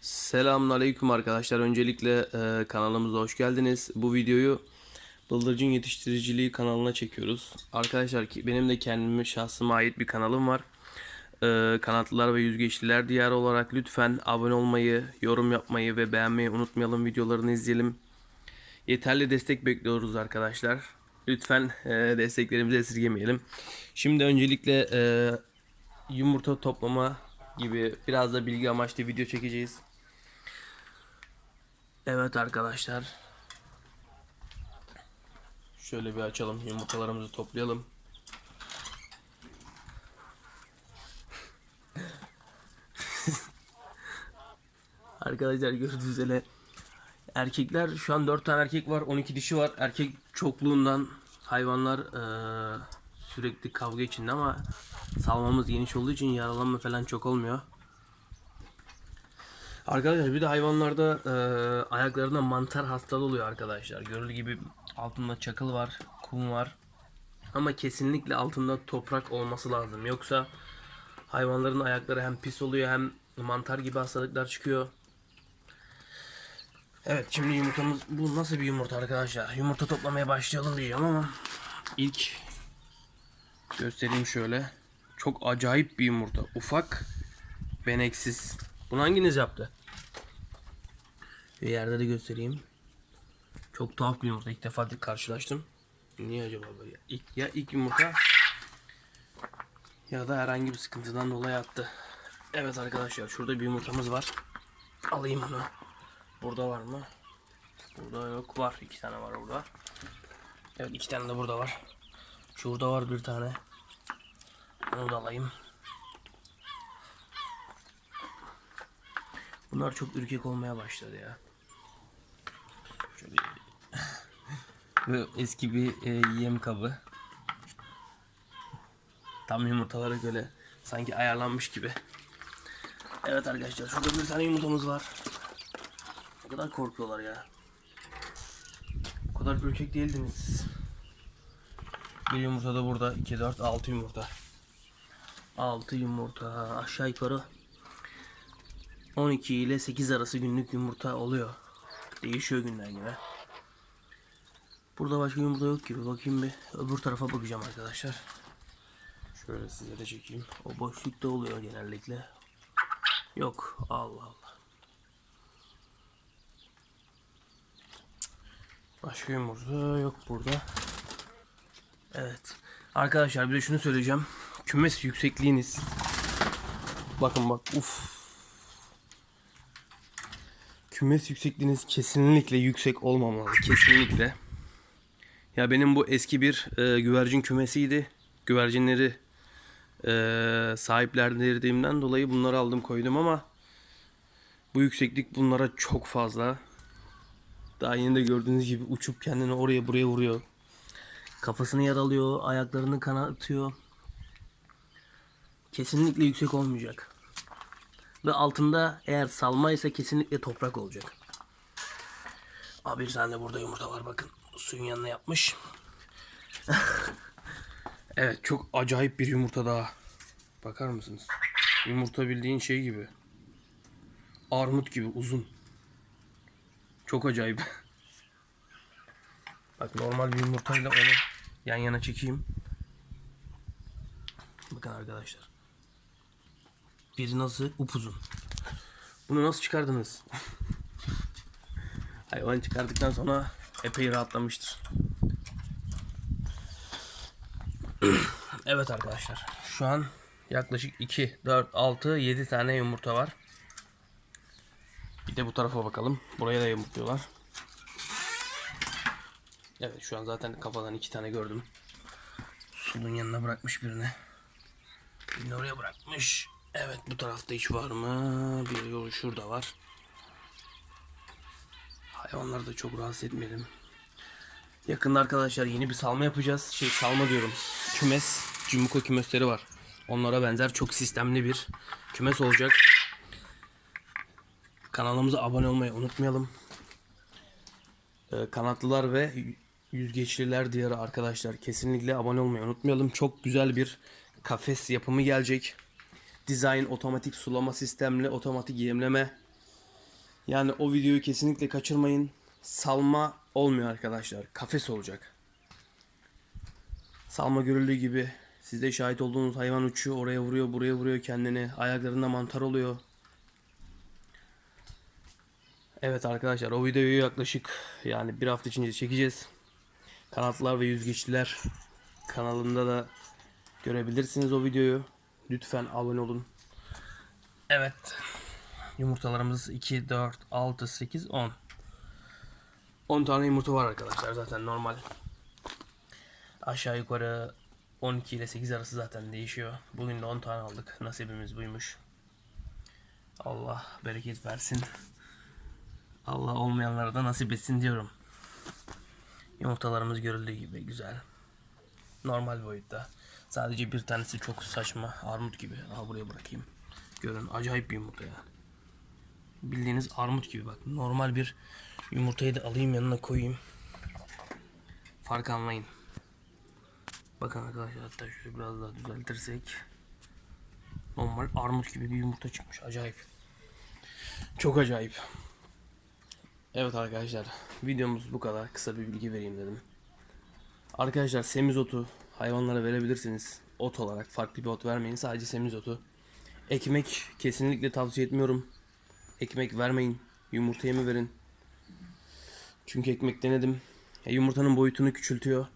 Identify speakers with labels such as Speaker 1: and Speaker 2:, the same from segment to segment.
Speaker 1: Selamünaleyküm arkadaşlar. Öncelikle e, kanalımıza hoş geldiniz. Bu videoyu Bıldırcın Yetiştiriciliği kanalına çekiyoruz. Arkadaşlar ki benim de kendime şahsıma ait bir kanalım var. E, kanatlılar ve yüzgeçliler diyarı olarak lütfen abone olmayı, yorum yapmayı ve beğenmeyi unutmayalım. Videolarını izleyelim. Yeterli destek bekliyoruz arkadaşlar. Lütfen e, desteklerimizi esirgemeyelim. Şimdi öncelikle e, yumurta toplama gibi biraz da bilgi amaçlı video çekeceğiz. Evet arkadaşlar. Şöyle bir açalım. Yumurtalarımızı toplayalım. arkadaşlar gördüğünüz üzere erkekler şu an 4 tane erkek var 12 dişi var erkek çokluğundan hayvanlar eee, sürekli kavga içinde ama salmamız geniş olduğu için yaralanma falan çok olmuyor. Arkadaşlar bir de hayvanlarda e, ayaklarında mantar hastalığı oluyor arkadaşlar. Görüldüğü gibi altında çakıl var, kum var. Ama kesinlikle altında toprak olması lazım. Yoksa hayvanların ayakları hem pis oluyor hem mantar gibi hastalıklar çıkıyor. Evet şimdi yumurtamız bu nasıl bir yumurta arkadaşlar? Yumurta toplamaya başlayalım diyeceğim ama ilk göstereyim şöyle. Çok acayip bir yumurta. Ufak, beneksiz. Bunu hanginiz yaptı? Bir yerde de göstereyim. Çok tuhaf bir yumurta. İlk defa karşılaştım. Niye acaba böyle? İlk, ya ilk yumurta ya da herhangi bir sıkıntıdan dolayı attı. Evet arkadaşlar şurada bir yumurtamız var. Alayım onu. Burada var mı? Burada yok. Var. iki tane var burada. Evet iki tane de burada var. Şurada var bir tane. Onu da alayım. Bunlar çok ürkek olmaya başladı ya. Şöyle Ve eski bir e, yem kabı. Tam yumurtalara göre sanki ayarlanmış gibi. Evet arkadaşlar şurada bir tane yumurtamız var. Ne kadar korkuyorlar ya. O kadar ürkek değildiniz siz. Bir yumurta da burada. 2, 4, 6 yumurta. 6 yumurta aşağı yukarı 12 ile 8 arası günlük yumurta oluyor. Değişiyor günler gibi. Burada başka yumurta yok gibi. Bakayım bir. Öbür tarafa bakacağım arkadaşlar. Şöyle size de çekeyim. O boşlukta oluyor genellikle. Yok. Allah Allah. Başka yumurta yok burada. Evet. Arkadaşlar bir de şunu söyleyeceğim. Kümes yüksekliğiniz. Bakın bak. Uf. Kümes yüksekliğiniz kesinlikle yüksek olmamalı. Kesinlikle. Ya benim bu eski bir e, güvercin kümesiydi. Güvercinleri e, sahiplendirdiğimden dolayı bunları aldım koydum ama bu yükseklik bunlara çok fazla. Daha yeni de gördüğünüz gibi uçup kendini oraya buraya vuruyor. Kafasını yaralıyor, ayaklarını kanatıyor. Kesinlikle yüksek olmayacak. Ve altında eğer salma ise kesinlikle toprak olacak. Abi bir tane burada yumurta var bakın. Suyun yanına yapmış. evet çok acayip bir yumurta daha. Bakar mısınız? Yumurta bildiğin şey gibi. Armut gibi uzun. Çok acayip. Bak normal bir yumurtayla onu yan yana çekeyim. Bakın arkadaşlar. Biri nasıl? Upuzun. Bunu nasıl çıkardınız? Hayvan çıkardıktan sonra epey rahatlamıştır. evet arkadaşlar. Şu an yaklaşık 2, 4, 6, 7 tane yumurta var. Bir de bu tarafa bakalım. Buraya da yumurtluyorlar. Evet şu an zaten kafadan iki tane gördüm. Sulun yanına bırakmış birini. Birini oraya bırakmış. Evet bu tarafta hiç var mı? Bir yol şurada var. Hayvanları da çok rahatsız etmeyelim. Yakında arkadaşlar yeni bir salma yapacağız. Şey salma diyorum. Kümes, cumbuko kümesleri var. Onlara benzer çok sistemli bir kümes olacak. Kanalımıza abone olmayı unutmayalım. Ee, kanatlılar ve yüzgeçliler diyarı arkadaşlar kesinlikle abone olmayı unutmayalım. Çok güzel bir kafes yapımı gelecek. Design otomatik sulama sistemli otomatik yemleme Yani o videoyu kesinlikle kaçırmayın. Salma olmuyor arkadaşlar. Kafes olacak. Salma görüldüğü gibi sizde şahit olduğunuz hayvan uçuyor, oraya vuruyor, buraya vuruyor kendini. Ayaklarında mantar oluyor. Evet arkadaşlar o videoyu yaklaşık yani bir hafta içinde çekeceğiz. Kanatlar ve yüzgeçliler kanalında da görebilirsiniz o videoyu. Lütfen abone olun. Evet. Yumurtalarımız 2, 4, 6, 8, 10. 10 tane yumurta var arkadaşlar zaten normal. Aşağı yukarı 12 ile 8 arası zaten değişiyor. Bugün de 10 tane aldık. Nasibimiz buymuş. Allah bereket versin. Allah olmayanlara da nasip etsin diyorum. Yumurtalarımız görüldüğü gibi güzel. Normal boyutta. Sadece bir tanesi çok saçma. Armut gibi. Aha buraya bırakayım. Görün acayip bir yumurta ya. Bildiğiniz armut gibi bak. Normal bir yumurtayı da alayım yanına koyayım. Fark anlayın. Bakın arkadaşlar hatta şöyle biraz daha düzeltirsek. Normal armut gibi bir yumurta çıkmış. Acayip. Çok acayip. Evet arkadaşlar videomuz bu kadar. Kısa bir bilgi vereyim dedim. Arkadaşlar semizotu hayvanlara verebilirsiniz. Ot olarak farklı bir ot vermeyin. Sadece semizotu. Ekmek kesinlikle tavsiye etmiyorum. Ekmek vermeyin. Yumurta yemi verin. Çünkü ekmek denedim. Ya yumurtanın boyutunu küçültüyor.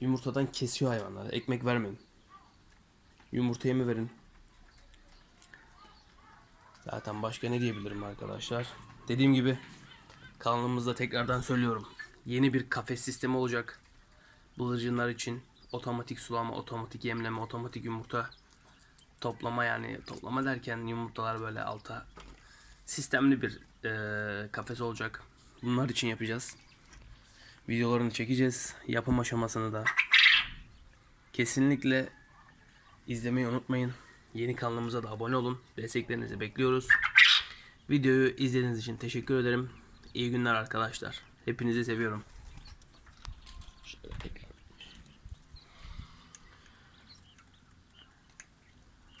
Speaker 1: Yumurtadan kesiyor hayvanları. Ekmek vermeyin. Yumurta yemi verin. Zaten başka ne diyebilirim arkadaşlar. Dediğim gibi kanalımızda tekrardan söylüyorum. Yeni bir kafes sistemi olacak. Bıldırcınlar için otomatik sulama, otomatik yemleme, otomatik yumurta toplama yani toplama derken yumurtalar böyle alta sistemli bir eee, kafes olacak. Bunlar için yapacağız. Videolarını çekeceğiz. Yapım aşamasını da kesinlikle izlemeyi unutmayın. Yeni kanalımıza da abone olun. Desteklerinizi bekliyoruz. Videoyu izlediğiniz için teşekkür ederim. İyi günler arkadaşlar. Hepinizi seviyorum.